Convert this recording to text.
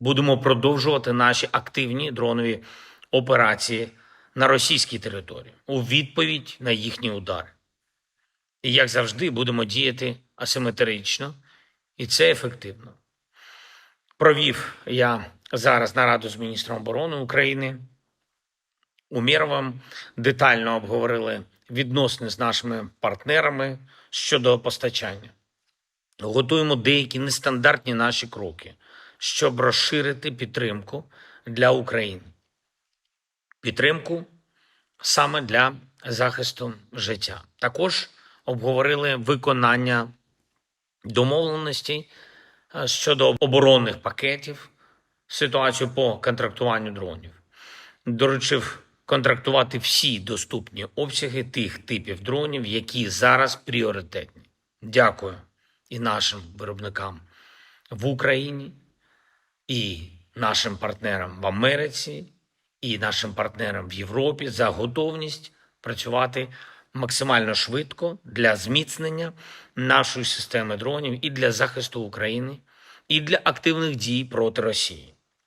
Будемо продовжувати наші активні дронові операції на російській території у відповідь на їхні удари. І як завжди, будемо діяти асиметрично, і це ефективно. Провів я зараз нараду з міністром оборони України. Умєровим детально обговорили відносини з нашими партнерами щодо постачання. Готуємо деякі нестандартні наші кроки, щоб розширити підтримку для України. Підтримку саме для захисту життя. Також обговорили виконання домовленостей е, щодо оборонних пакетів, ситуацію по контрактуванню дронів. Доручив контрактувати всі доступні обсяги тих типів дронів, які зараз пріоритетні. Дякую і нашим виробникам в Україні, і нашим партнерам в Америці, і нашим партнерам в Європі за готовність працювати максимально швидко для зміцнення нашої системи дронів і для захисту України, і для активних дій проти Росії.